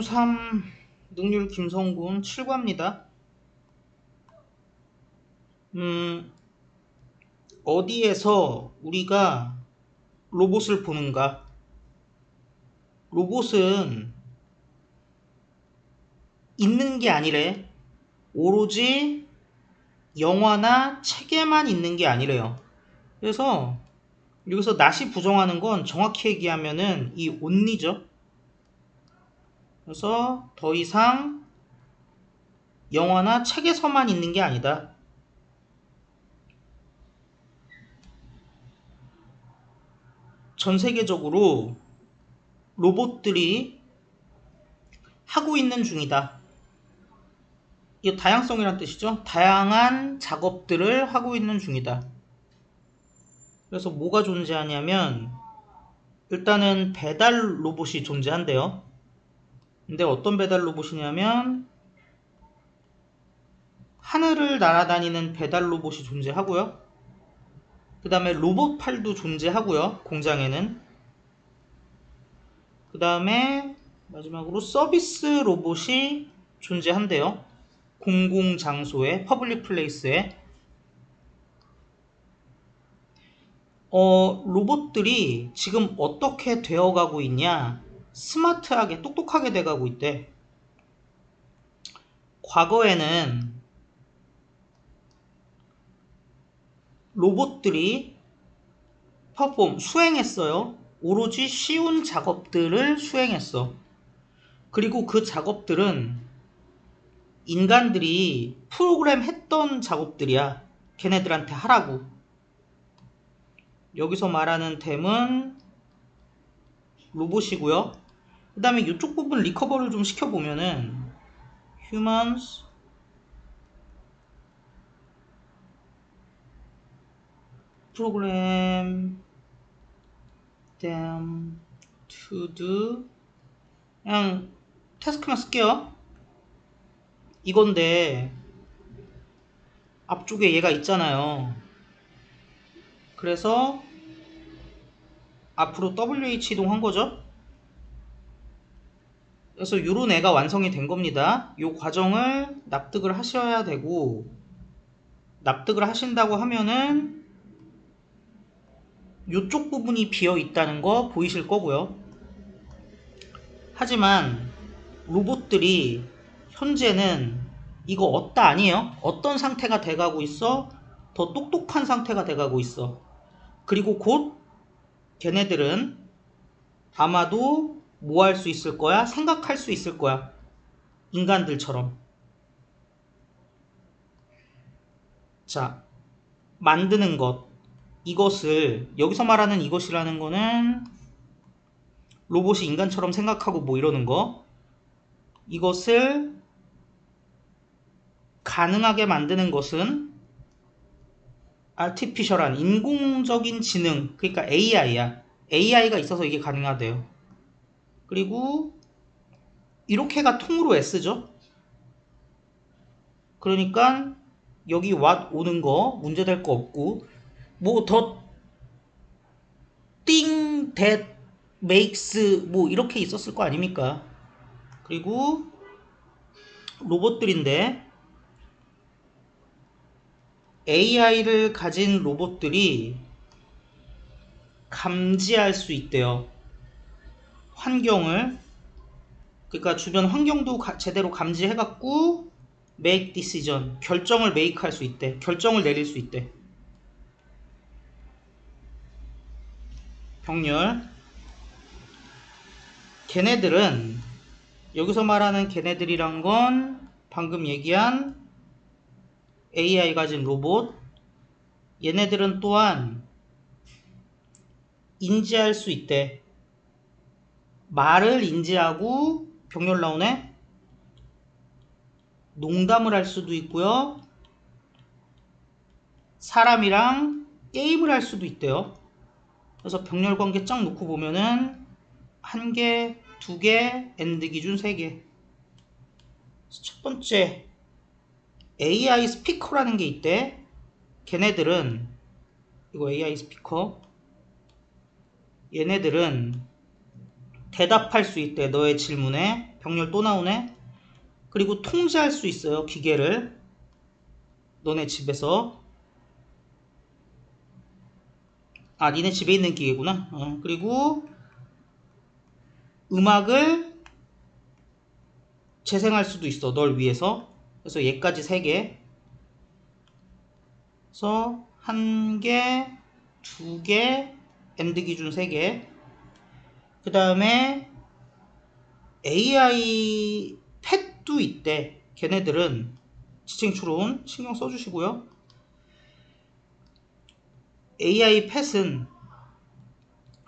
3 능률 김성군 7과입니다. 음, 어디에서 우리가 로봇을 보는가? 로봇은 있는 게 아니래. 오로지 영화나 책에만 있는 게 아니래요. 그래서 여기서 낫이 부정하는 건 정확히 얘기하면은 이 온리죠. 그래서 더 이상 영화나 책에서만 있는 게 아니다. 전 세계적으로 로봇들이 하고 있는 중이다. 이 다양성이란 뜻이죠. 다양한 작업들을 하고 있는 중이다. 그래서 뭐가 존재하냐면 일단은 배달 로봇이 존재한대요. 근데 어떤 배달 로봇이냐면 하늘을 날아다니는 배달 로봇이 존재하고요. 그 다음에 로봇 팔도 존재하고요. 공장에는. 그 다음에 마지막으로 서비스 로봇이 존재한대요. 공공장소에, 퍼블릭 플레이스에. 어, 로봇들이 지금 어떻게 되어가고 있냐? 스마트하게, 똑똑하게 돼가고 있대. 과거에는 로봇들이 퍼폼, 수행했어요. 오로지 쉬운 작업들을 수행했어. 그리고 그 작업들은 인간들이 프로그램 했던 작업들이야. 걔네들한테 하라고. 여기서 말하는 템은 로봇이고요. 그 다음에 이쪽 부분 리커버를 좀 시켜보면은 humans program them to do 그냥 태스크만 쓸게요. 이건데 앞쪽에 얘가 있잖아요. 그래서 앞으로 WH 이동한 거죠. 그래서 요런 애가 완성이 된 겁니다. 요 과정을 납득을 하셔야 되고 납득을 하신다고 하면은 요쪽 부분이 비어 있다는 거 보이실 거고요. 하지만 로봇들이 현재는 이거 없다 아니에요? 어떤 상태가 돼가고 있어? 더 똑똑한 상태가 돼가고 있어. 그리고 곧 걔네들은 아마도 뭐 할 수 있을 거야? 생각할 수 있을 거야. 인간들처럼. 자, 만드는 것. 이것을, 여기서 말하는 이것이라는 거는 로봇이 인간처럼 생각하고 뭐 이러는 거. 이것을 가능하게 만드는 것은 artificial한 인공적인 지능, 그러니까 AI야. AI가 있어서 이게 가능하대요. 그리고 이렇게가 통으로 S죠. 그러니까 여기 what 오는 거 문제될 거 없고 뭐더 thing that makes 뭐 이렇게 있었을 거 아닙니까? 그리고 로봇들인데 AI를 가진 로봇들이 감지할 수 있대요. 환경을 그러니까 주변 환경도 가- 제대로 감지해 갖고 make decision 결정을 make 할수 있대. 결정을 내릴 수 있대. 병렬 걔네들은 여기서 말하는 걔네들이란 건 방금 얘기한 AI 가진 로봇 얘네들은 또한 인지할 수 있대. 말을 인지하고 병렬 나오네. 농담을 할 수도 있고요. 사람이랑 게임을 할 수도 있대요. 그래서 병렬 관계 쫙 놓고 보면은 한 개, 두 개, 엔드 기준 세 개. 첫 번째 AI 스피커라는 게 있대. 걔네들은 이거 AI 스피커. 얘네들은 대답할 수 있대. 너의 질문에. 병렬 또 나오네. 그리고 통제할 수 있어요 기계를. 너네 집에서. 아 니네 집에 있는 기계구나. 어, 그리고 음악을 재생할 수도 있어 널 위해서. 그래서 얘까지 3개. 그래서 한 개, 두 개, 엔드 기준 3개 그 다음에 AI 펫도 있대. 걔네들은 지칭 추론 신경 써주시고요. AI 펫은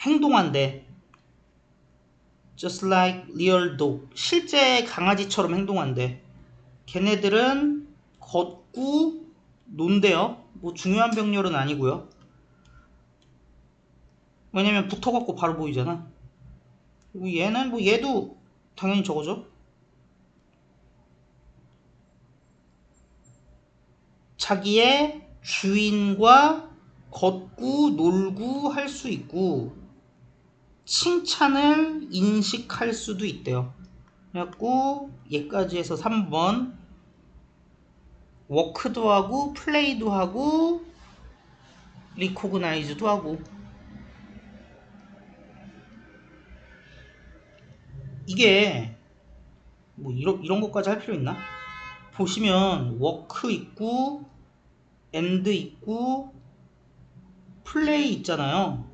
행동한대. Just like real dog. 실제 강아지처럼 행동한대. 걔네들은 걷고 논대요. 뭐 중요한 병렬은 아니고요. 왜냐면 붙어갖고 바로 보이잖아 그리고 얘는 뭐 얘도 당연히 저거죠 자기의 주인과 걷고 놀고 할 수 있고 칭찬을 인식할 수도 있대요. 그래갖고 얘까지 해서 3번 워크도 하고 플레이도 하고 리코그나이즈도 하고 이게 뭐 이런 이런 것까지 할 필요 있나? 보시면 워크 있고 엔드 있고 플레이 있잖아요.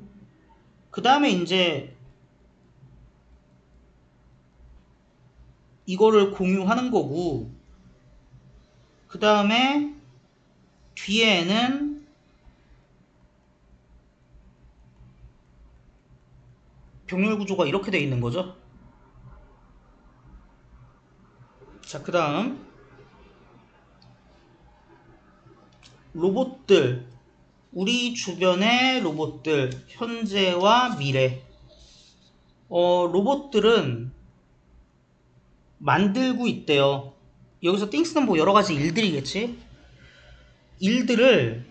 그 다음에 이제 이거를 공유하는 거고 그 다음에 뒤에는 병렬 구조가 이렇게 되어 있는 거죠. 자, 그 다음 로봇들 우리 주변의 로봇들 현재와 미래 어, 로봇들은 만들고 있대요. 여기서 띵스는 뭐 여러 가지 일들이겠지. 일들을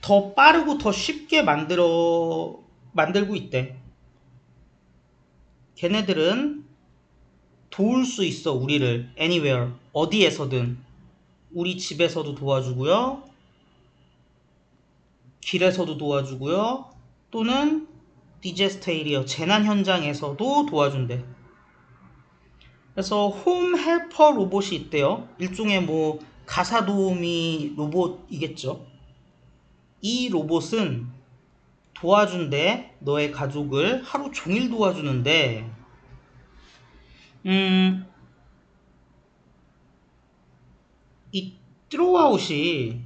더 빠르고 더 쉽게 만들어 만들고 있대. 걔네들은 도울 수 있어 우리를 anywhere 어디에서든 우리 집에서도 도와주고요. 길에서도 도와주고요. 또는 디제스테이리어 재난 현장에서도 도와준대. 그래서 홈 헬퍼 로봇이 있대요. 일종의 뭐 가사 도우미 로봇이겠죠. 이 로봇은 도와준대. 너의 가족을 하루 종일 도와주는데 음, 이 트로아웃이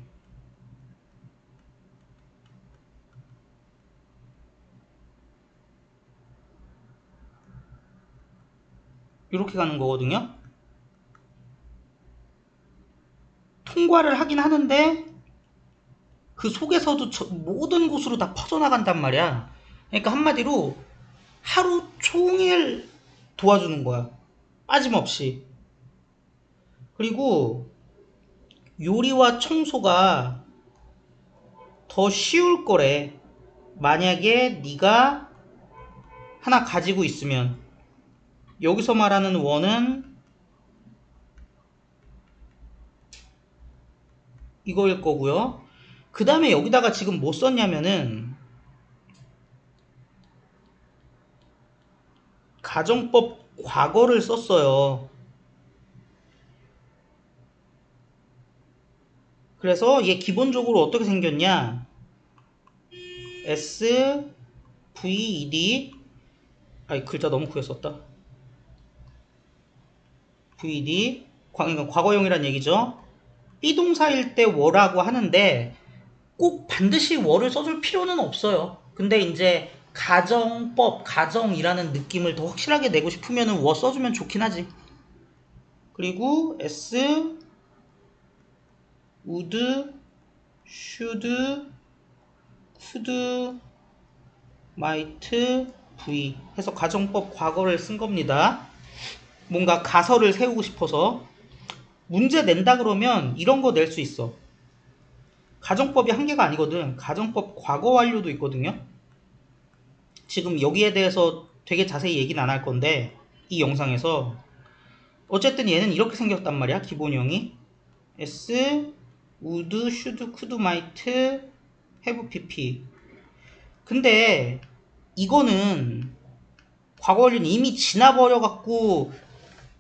이렇게 가는 거거든요. 통과를 하긴 하는데 그 속에서도 저- 모든 곳으로 다 퍼져나간단 말이야. 그러니까 한마디로 하루 종일 도와주는 거야. 빠짐없이. 그리고 요리와 청소가 더 쉬울 거래. 만약에 네가 하나 가지고 있으면 여기서 말하는 원은 이거일 거고요. 그 다음에 여기다가 지금 뭐 썼냐면은 가정법 과거를 썼어요. 그래서 얘 기본적으로 어떻게 생겼냐? S V E D 아이 글자 너무 크게 썼다. VD 그러니까 과거형이란 얘기죠. 비동사일 때 워라고 하는데 꼭 반드시 워를 써줄 필요는 없어요. 근데 이제 가정법, 가정이라는 느낌을 더 확실하게 내고 싶으면 워 써주면 좋긴 하지. 그리고 S, would, should, could, might, V 해서 가정법 과거를 쓴 겁니다. 뭔가 가설을 세우고 싶어서 문제 낸다 그러면 이런 거 낼 수 있어. 가정법이 한 개가 아니거든. 가정법 과거 완료도 있거든요. 지금 여기에 대해서 되게 자세히 얘기는 안 할 건데 이 영상에서 어쨌든 얘는 이렇게 생겼단 말이야 기본형이 S would, should, could, might, have, pp 근데 이거는 과거를 이미 지나버려 갖고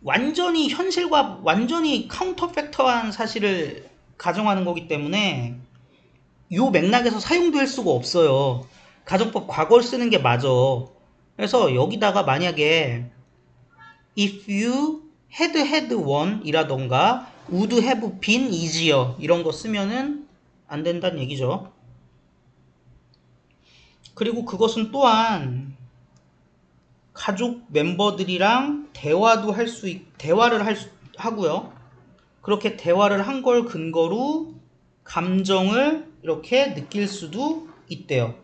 완전히 현실과 완전히 카운터 팩터한 사실을 가정하는 거기 때문에 요 맥락에서 사용될 수가 없어요. 가정법 과거를 쓰는 게 맞아. 그래서 여기다가 만약에 if you had had one 이라던가 would have been easier 이런 거 쓰면은 안 된다는 얘기죠. 그리고 그것은 또한 가족 멤버들이랑 대화도 할 수 대화를 할 수, 하고요. 그렇게 대화를 한 걸 근거로 감정을 이렇게 느낄 수도 있대요.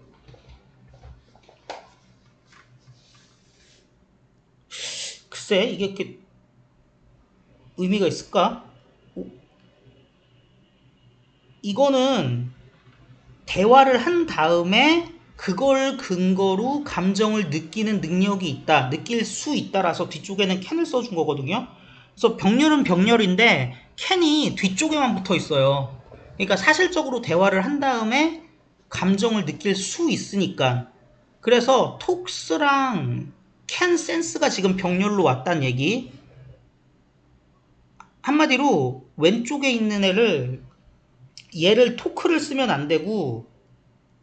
글쎄 이게 이렇게 의미가 있을까? 오. 이거는 대화를 한 다음에 그걸 근거로 감정을 느끼는 능력이 있다, 느낄 수 있다라서 뒤쪽에는 캔을 써준 거거든요. 그래서 병렬은 병렬인데 캔이 뒤쪽에만 붙어 있어요. 그러니까 사실적으로 대화를 한 다음에 감정을 느낄 수 있으니까. 그래서 톡스랑 캔 센스가 지금 병렬로 왔다는 얘기. 한마디로 왼쪽에 있는 애를 얘를 토크를 쓰면 안 되고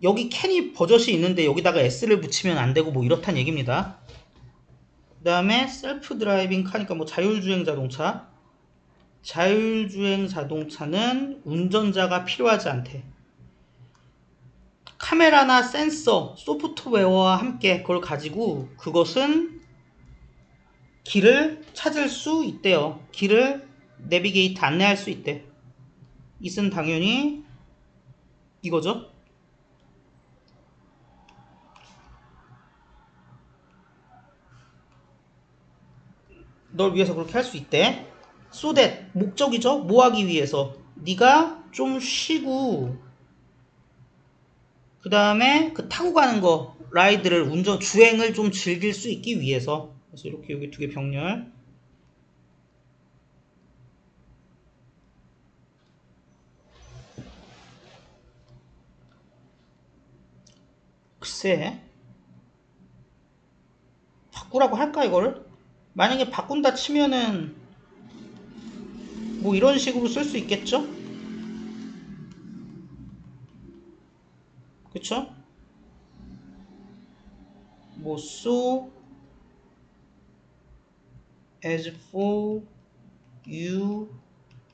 여기 캔이 버젓이 있는데 여기다가 S를 붙이면 안 되고 뭐 이렇단 얘기입니다. 그 다음에 셀프 드라이빙 카니까 뭐 자율주행 자동차. 자율주행 자동차는 운전자가 필요하지 않대. 카메라나 센서, 소프트웨어와 함께 그걸 가지고 그것은 길을 찾을 수 있대요. 길을 내비게이트 안내할 수 있대. 이은 당연히 이거죠. 널 위해서 그렇게 할 수 있대. so 목적이죠. 뭐 하기 위해서? 네가 좀 쉬고 그 다음에 그 타고 가는 거 라이드를 운전 주행을 좀 즐길 수 있기 위해서 그래서 이렇게 여기 두 개 병렬 글쎄 바꾸라고 할까 이거를? 만약에 바꾼다 치면은 뭐 이런 식으로 쓸 수 있겠죠? 그쵸? 뭐 so as for you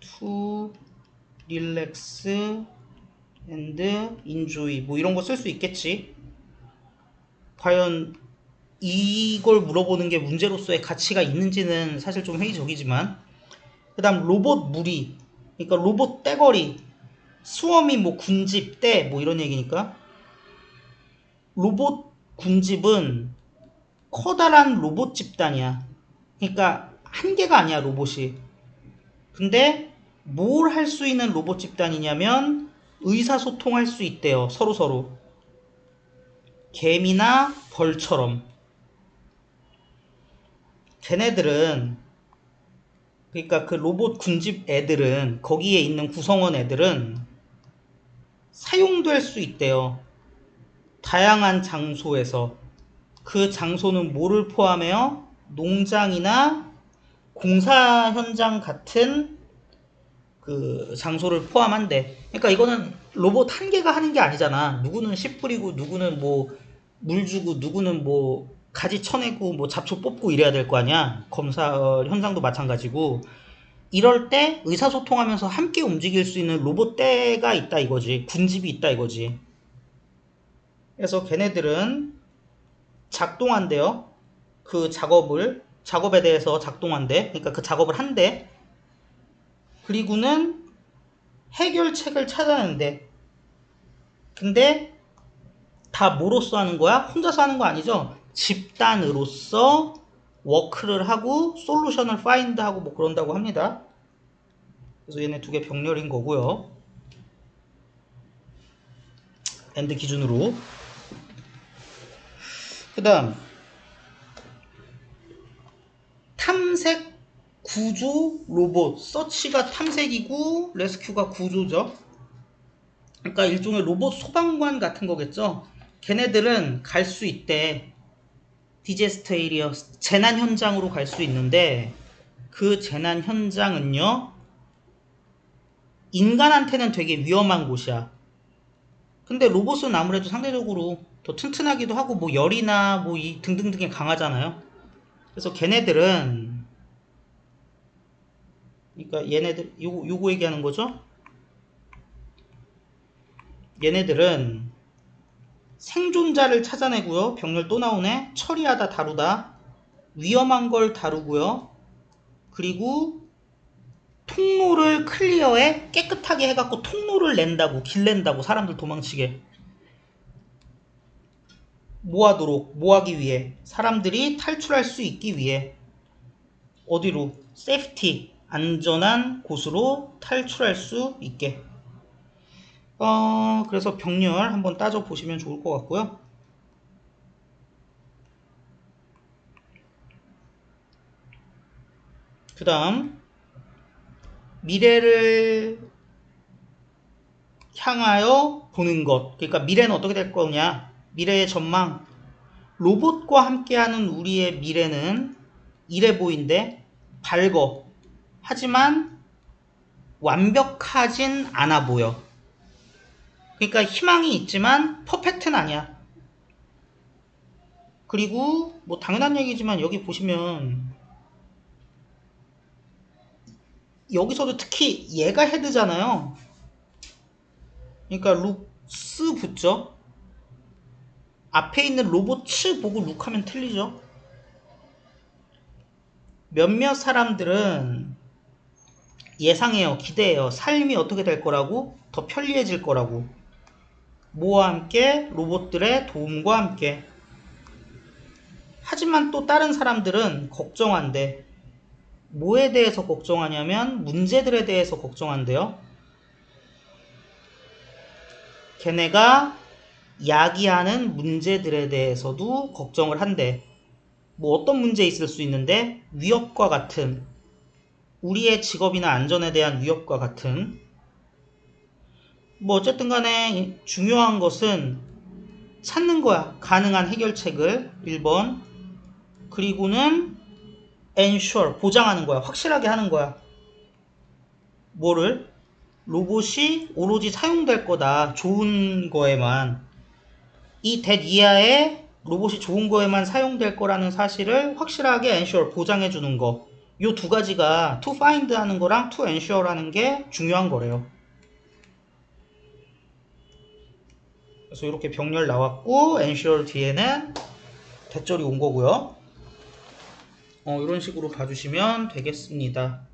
to relax and enjoy. 뭐 이런 거 쓸 수 있겠지? 과연 이걸 물어보는 게 문제로서의 가치가 있는지는 사실 좀 회의적이지만 그 다음 로봇 무리. 그러니까 로봇 떼거리. 수어미 뭐 군집 떼 뭐 이런 얘기니까 로봇 군집은 커다란 로봇 집단이야. 그러니까 한 개가 아니야 로봇이. 근데 뭘 할 수 있는 로봇 집단이냐면 의사소통할 수 있대요 서로 서로. 개미나 벌처럼. 걔네들은 그러니까 그 로봇 군집 애들은 거기에 있는 구성원 애들은 사용될 수 있대요. 다양한 장소에서 그 장소는 뭐를 포함해요? 농장이나 공사 현장 같은 그 장소를 포함한대. 그러니까 이거는 로봇 한 개가 하는 게 아니잖아. 누구는 씨 뿌리고 누구는 뭐 물 주고 누구는 뭐 가지 쳐내고 뭐 잡초 뽑고 이래야 될 거 아니야. 검사 어, 현장도 마찬가지고. 이럴 때 의사소통하면서 함께 움직일 수 있는 로봇대가 있다 이거지. 군집이 있다 이거지. 그래서 걔네들은 작동한대요. 그 작업을 작업에 대해서 작동한대. 그러니까 그 작업을 한대. 그리고는 해결책을 찾아내는데 근데 다 뭐로써 하는 거야? 혼자서 하는 거 아니죠? 집단으로서 워크를 하고 솔루션을 파인드하고 뭐 그런다고 합니다. 그래서 얘네 두 개 병렬인 거고요. 엔드 기준으로. 그 다음 탐색 구조 로봇. 서치가 탐색이고 레스큐가 구조죠. 그러니까 일종의 로봇 소방관 같은 거겠죠. 걔네들은 갈 수 있대. 디제스터 에리어 재난 현장으로 갈 수 있는데 그 재난 현장은요. 인간한테는 되게 위험한 곳이야. 근데 로봇은 아무래도 상대적으로 더 튼튼하기도 하고 뭐 열이나 뭐 이 등등등에 강하잖아요. 그래서 걔네들은 그러니까 얘네들 요거 요거 얘기하는 거죠. 얘네들은 생존자를 찾아내고요. 병렬 또 나오네. 처리하다 다루다. 위험한 걸 다루고요. 그리고 통로를 클리어해 깨끗하게 해갖고 통로를 낸다고 길 낸다고 사람들 도망치게 뭐하도록 뭐하기 위해 사람들이 탈출할 수 있기 위해 어디로 세이프티 안전한 곳으로 탈출할 수 있게 어 그래서 병렬 한번 따져 보시면 좋을 것 같고요 그 다음 미래를 향하여 보는 것. 그러니까 미래는 어떻게 될 거냐? 미래의 전망. 로봇과 함께하는 우리의 미래는 이래 보인데 밝어. 하지만 완벽하진 않아 보여. 그러니까 희망이 있지만 퍼펙트는 아니야. 그리고 뭐 당연한 얘기지만 여기 보시면 여기서도 특히 얘가 헤드잖아요. 그러니까 룩스 붙죠. 앞에 있는 로봇츠 보고 룩하면 틀리죠. 몇몇 사람들은 예상해요, 기대해요. 삶이 어떻게 될 거라고, 더 편리해질 거라고. 뭐와 함께, 로봇들의 도움과 함께. 하지만 또 다른 사람들은 걱정한대. 뭐에 대해서 걱정하냐면 문제들에 대해서 걱정한대요. 걔네가 야기하는 문제들에 대해서도 걱정을 한대. 뭐 어떤 문제 있을 수 있는데 위협과 같은 우리의 직업이나 안전에 대한 위협과 같은 뭐 어쨌든 간에 중요한 것은 찾는 거야. 가능한 해결책을 1번 그리고는 ensure 보장하는 거야. 확실하게 하는 거야. 뭐를? 로봇이 오로지 사용될 거다. 좋은 거에만. 이 대 이하의 로봇이 좋은 거에만 사용될 거라는 사실을 확실하게 ensure 보장해 주는 거. 요 두 가지가 to find 하는 거랑 to ensure 하는 게 중요한 거래요. 그래서 이렇게 병렬 나왔고 ensure 뒤에는 대절이 온 거고요. 어, 이런 식으로 봐주시면 되겠습니다.